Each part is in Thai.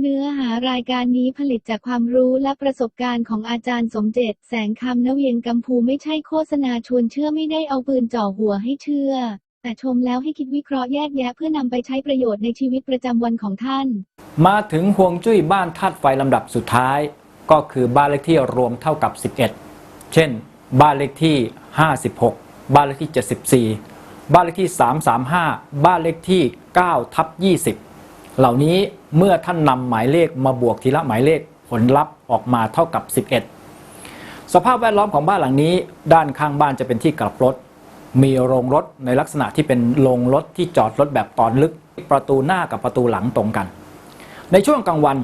เนื้อหารายการนี้ผลิตจากความรู้และประสบการณ์ของอาจารย์สมเจตแสงคำนเวียงกัมพูไม่ใช่โฆษณาชวนเชื่อไม่ได้เอาปืนจ่อหัวให้เชื่อ แต่ชมแล้วให้คิดวิเคราะห์แยกแยะเพื่อนำไปใช้ประโยชน์ในชีวิตประจำวันของท่าน มาถึงห่วงจุ้ยบ้านธาตุไฟลำดับสุดท้าย ก็คือบ้านเลขที่รวมเท่ากับ 11 เช่น บ้านเลขที่ 56 บ้านเลขที่ 74 บ้านเลขที่ 335 บ้านเลขที่9ทับ20 เหล่านี้เมื่อท่านนำหมายเลขมาบวกทีละหมายเลขผลลัพธ์ออกมาเท่ากับ 11 สภาพแวดล้อมของบ้านหลังนี้ ด้านข้างบ้านจะเป็นที่กลับรถ มีโรงรถในลักษณะที่เป็นโรงรถที่จอดรถแบบตอนลึก ประตูหน้ากับประตูหลังตรงกัน ในช่วงกลางวัน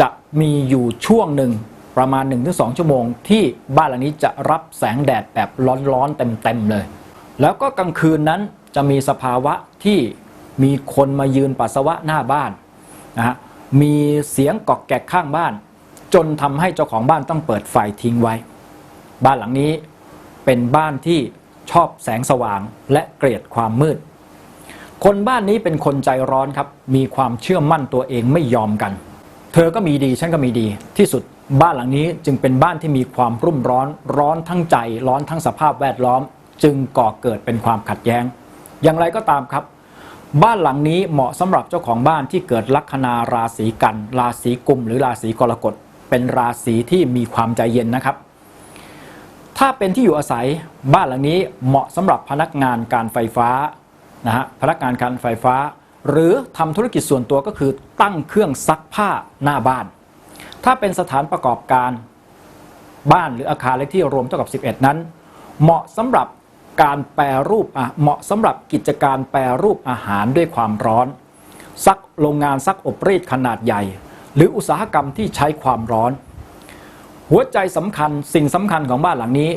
จะมีอยู่ช่วงหนึ่งประมาณ 1-2 ชั่วโมง ที่บ้านหลังนี้จะรับแสงแดดแบบร้อนๆเต็มๆเลย แล้วก็กลางคืนนั้นจะมีสภาวะที่มีคนมายืนปัสสาวะหน้าบ้าน นะฮะมีเสียงกอกแกกข้างบ้าน จนทำให้เจ้าของบ้านต้องเปิดไฟทิ้งไว้ บ้านหลังนี้เป็นบ้านที่ชอบแสงสว่างและเกลียดความมืด คนบ้านนี้เป็นคนใจร้อนครับ มีความเชื่อมั่นตัวเองไม่ยอมกัน เธอก็มีดีฉันก็มีดี ที่สุดบ้านหลังนี้จึงเป็นบ้านที่มีความรุ่มร้อนร้อนทั้งใจ ร้อนทั้งสภาพแวดล้อม จึงก่อเกิดเป็นความขัดแย้ง อย่างไรก็ตามครับ บ้านหลังนี้เหมาะสำหรับเจ้าของบ้านที่เกิดลัคนาราศีกัน ราศีกุม หรือราศีกรกฎ เป็นราศีที่มีความใจเย็นนะครับ ถ้าเป็นที่อยู่อาศัยบ้านหลังนี้เหมาะสำหรับพนักงานการไฟฟ้านะฮะพนักงานการไฟฟ้า หรือทำธุรกิจส่วนตัวก็คือตั้งเครื่องซักผ้าหน้าบ้าน ถ้าเป็นสถานประกอบการบ้านหรืออาคารเลขที่รวมเท่ากับ 11 นั้น เหมาะสำหรับ การแปรรูปเหมาะสำหรับกิจการแปรรูปอาหารด้วยความร้อน ซักโรงงานซักอบรีดขนาดใหญ่ หรืออุตสาหกรรมที่ใช้ความร้อน หัวใจสำคัญสิ่งสำคัญของบ้านหลังนี้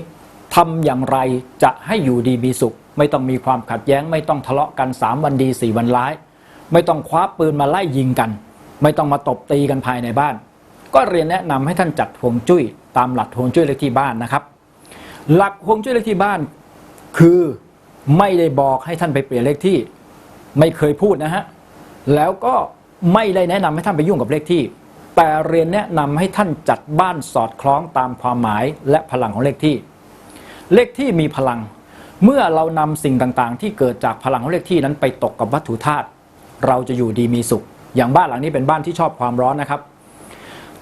ทำอย่างไรจะให้อยู่ดีมีสุข ไม่ต้องมีความขัดแย้ง ไม่ต้องทะเลาะกัน3วันดี4วันร้าย ไม่ต้องคว้าปืนมาไล่ยิงกัน ไม่ต้องมาตบตีกันภายในบ้าน ก็เรียนแนะนำให้ท่านจัดฮวงจุ้ย ตามหลักฮวงจุ้ยเลขที่บ้านนะครับ หลักฮวงจุ้ยเลขที่บ้าน คือไม่ได้บอกให้ท่านไปเปลี่ยนเลขที่ ไม่เคยพูดนะฮะ แล้วก็ไม่ได้แนะนำให้ท่านไปยุ่งกับเลขที่ แต่เรียนแนะนำให้ท่านจัดบ้านสอดคล้องตามความหมายและพลังของเลขที่ เลขที่มีพลัง เมื่อเรานำสิ่งต่างๆ ที่เกิดจากพลังของเลขที่นั้นไปตกกับวัตถุธาตุเราจะอยู่ดีมีสุข อย่างบ้านหลังนี้เป็นบ้านที่ชอบความร้อนนะครับ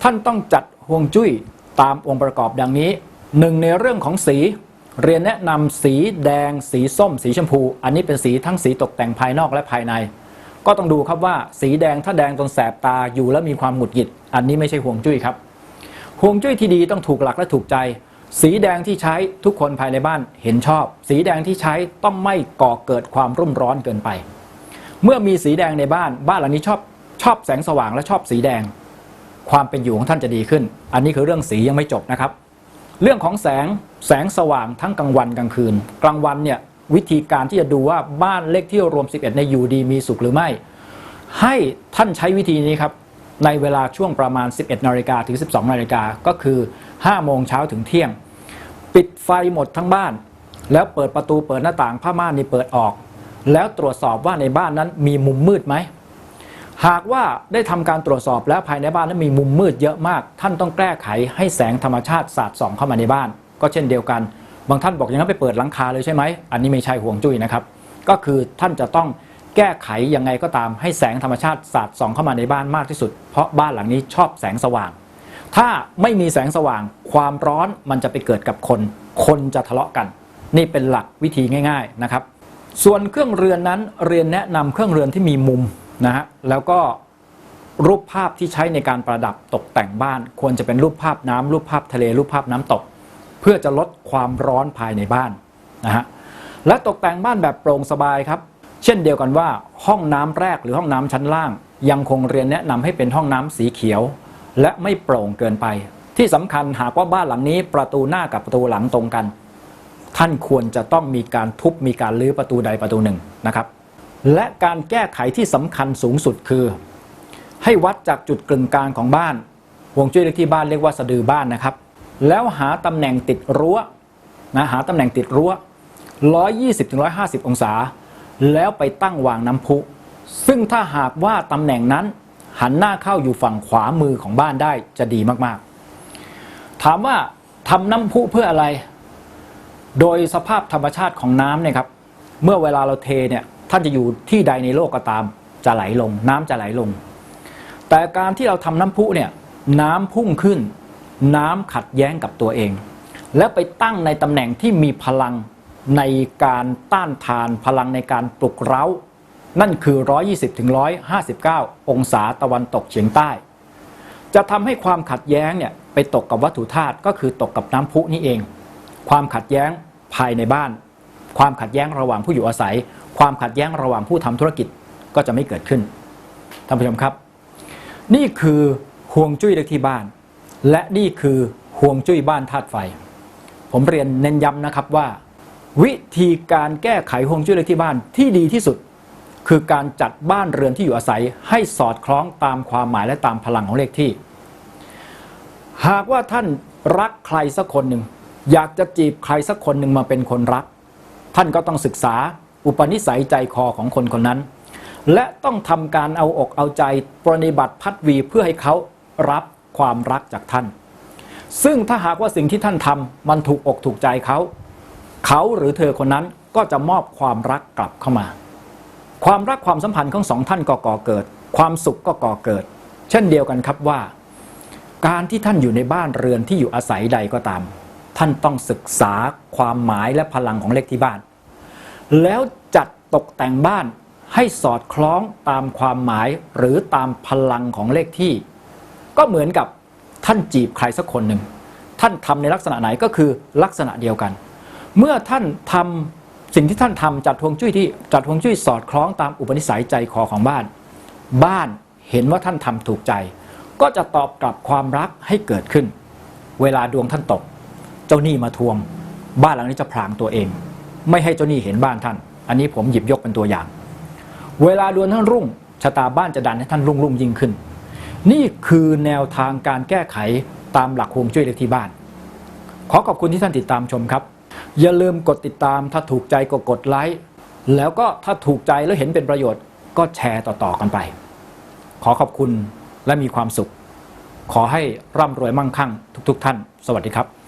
ท่านต้องจัดฮวงจุ้ยตามองค์ประกอบดังนี้หนึ่งในเรื่องของสี เรียนแนะนำสีแดง สีส้ม สีชมพู อันนี้เป็นสีทั้งสีตกแต่งภายนอกและภายใน ก็ต้องดูครับว่าสีแดงถ้าแดงจนแสบตาอยู่แล้วมีความหงุดหงิด อันนี้ไม่ใช่ห่วงจุ้ยครับห่วงจุ้ยที่ดีต้องถูกหลักและถูกใจ สีแดงที่ใช้ทุกคนภายในบ้านเห็นชอบ สีแดงที่ใช้ต้องไม่ก่อเกิดความรุ่มร้อนเกินไป เมื่อมีสีแดงในบ้าน บ้านหลังนี้ชอบชอบแสงสว่างและชอบสีแดง ความเป็นอยู่ของท่านจะดีขึ้น อันนี้คือเรื่องสียังไม่จบนะครับ เรื่องของแสงแสงสว่างทั้งกลางวันกลางคืน กลางวันเนี่ยวิธีการที่จะดูว่าบ้านเลขที่รวม 11 ในยอยู่ดีมีสุขหรือไม่ ให้ท่านใช้วิธีนี้ครับ ในเวลาช่วงประมาณ 11นาฬิกาถึง 12นาฬิกาก็คือ 5 โมงเช้าถึงเที่ยง ปิดไฟหมดทั้งบ้าน แล้วเปิดประตูเปิดหน้าต่างผ้าม่านนี่เปิดออก แล้วตรวจสอบว่าในบ้านนั้นมีมุมมืดไหม หากว่าได้ทำการตรวจสอบแล้วภายในบ้านนั้นมีมุมมืดเยอะมาก ท่านต้องแก้ไขให้แสงธรรมชาติสาดส่องเข้ามาในบ้าน ก็เช่นเดียวกัน บางท่านบอกอย่างนั้นไปเปิดหลังคาเลยใช่ไหมอันนี้ไม่ใช่ห่วงจุ้ยนะครับ ก็คือท่านจะต้องแก้ไขยังไงก็ตามให้แสงธรรมชาติสาดส่องเข้ามาในบ้านมากที่สุด เพราะบ้านหลังนี้ชอบแสงสว่าง ถ้าไม่มีแสงสว่าง ความร้อนมันจะไปเกิดกับคน คนจะทะเลาะกัน นี่เป็นหลักวิธีง่าย ๆนะครับ ส่วนเครื่องเรือนนั้นเรียนแนะนำเครื่องเรือนที่มีมุม นะฮะแล้วก็รูปภาพที่ใช้ในการประดับตกแต่งบ้าน ควรจะเป็นรูปภาพน้ำรูปภาพทะเล รูปภาพน้ำตก เพื่อจะลดความร้อนภายในบ้านนะฮะและตกแต่งบ้านแบบโปร่งสบายครับ เช่นเดียวกันว่าห้องน้ำแรกหรือห้องน้ำชั้นล่าง ยังคงเรียนแนะนำให้เป็นห้องน้ำสีเขียว และไม่โปร่งเกินไป ที่สำคัญหากว่าบ้านหลังนี้ประตูหน้ากับประตูหลังตรงกัน ท่านควรจะต้องมีการทุบมีการลื้อประตูใดประตูหนึ่งนะครับ และการแก้ไขที่สำคัญสูงสุดคือ ให้วัดจากจุดกึ่งกลางของบ้านห่วงจุ้ยเลขที่บ้านเรียกว่าสะดือบ้านนะครับ แล้วหาตำแหน่งติดรั้วนะหาตำแหน่งติดรั้ว 120-150 องศา แล้วไปตั้งวางน้ำพุ ซึ่งถ้าหากว่าตำแหน่งนั้นหันหน้าเข้าอยู่ฝั่งขวามือของบ้านได้จะดีมากๆ ถามว่าทำน้ำพุเพื่ออะไร โดยสภาพธรรมชาติของน้ำเนี่ยครับ เมื่อเวลาเราเทเนี่ย ท่านจะอยู่ที่ใดในโลกก็ตามจะไหลลง น้ำจะไหลลง แต่การที่เราทำน้ำพุเนี่ยน้ำพุ่งขึ้น น้ำขัดแย้งกับตัวเอง แล้วไปตั้งในตำแหน่งที่มีพลังในการต้านทานพลังในการปลุกเร้า นั่นคือ 120ถึง159 องศาตะวันตกเฉียงใต้ จะทำให้ความขัดแย้งเนี่ยไปตกกับวัตถุธาตุก็คือตกกับน้ำพุนี่เอง ความขัดแย้งภายในบ้าน ความขัดแย้งระหว่างผู้อยู่อาศัย ความขัดแย้งระหว่างผู้ทำธุรกิจก็จะไม่เกิดขึ้นท่านผู้ชมครับ นี่คือห่วงจุ้ยเลขที่บ้าน และนี่คือห่วงจุ้ยบ้านธาตุไฟ ผมเรียนเน้นย้ำนะครับว่า วิธีการแก้ไขห่วงจุ้ยเลขที่บ้านที่ดีที่สุด คือการจัดบ้านเรือนที่อยู่อาศัยให้สอดคล้องตามความหมายและตามพลังของเลขที่ หากว่าท่านรักใครสักคนหนึ่งอยากจะจีบใครสักคนหนึ่งมาเป็นคนรัก ท่านก็ต้องศึกษา อุปนิสัยใจคอของคนคนนั้น และต้องทำการเอาอกเอาใจปรนิบัติพัดวีเพื่อให้เขารับความรักจากท่าน ซึ่งถ้าหากว่าสิ่งที่ท่านทำมันถูกอกถูกใจเขา เขาหรือเธอคนนั้นก็จะมอบความรักกลับเข้ามา ความรักความสัมพันธ์ของสองท่านก็ก่อเกิด ความสุขก็ก่อเกิด เช่นเดียวกันครับว่า การที่ท่านอยู่ในบ้านเรือนที่อยู่อาศัยใดก็ตาม ท่านต้องศึกษาความหมายและพลังของเลขที่บ้าน แล้วจัดตกแต่งบ้านให้สอดคล้องตามความหมายหรือตามพลังของเลขที่ ก็เหมือนกับท่านจีบใครสักคนหนึ่ง ท่านทำในลักษณะไหนก็คือลักษณะเดียวกัน เมื่อท่านทำสิ่งที่ท่านทำจัดฮวงจุ้ยที่จัดฮวงจุ้ยสอดคล้องตามอุปนิสัยใจคอของบ้าน บ้านเห็นว่าท่านทำถูกใจ ก็จะตอบกลับความรักให้เกิดขึ้น เวลาดวงท่านตก เจ้าหนี้มาทวง บ้านหลังนี้จะพรางตัวเอง ไม่ให้เจ้าหนี้เห็นบ้านท่าน อันนี้ผมหยิบยกเป็นตัวอย่าง เวลาดวงท่านรุ่งชะตาบ้านจะดันให้ท่านรุ่งรุ่งยิ่งขึ้น นี่คือแนวทางการแก้ไขตามหลักฮวงจุ้ยเลขที่บ้าน ขอขอบคุณที่ท่านติดตามชมครับ อย่าลืมกดติดตามถ้าถูกใจก็กดไลค์แล้วก็ถ้าถูกใจแล้วเห็นเป็นประโยชน์ ก็แชร์ต่อๆกันไป ขอขอบคุณและมีความสุข ขอให้ร่ำรวยมั่งคั่งทุก ๆ ท่าน สวัสดีครับ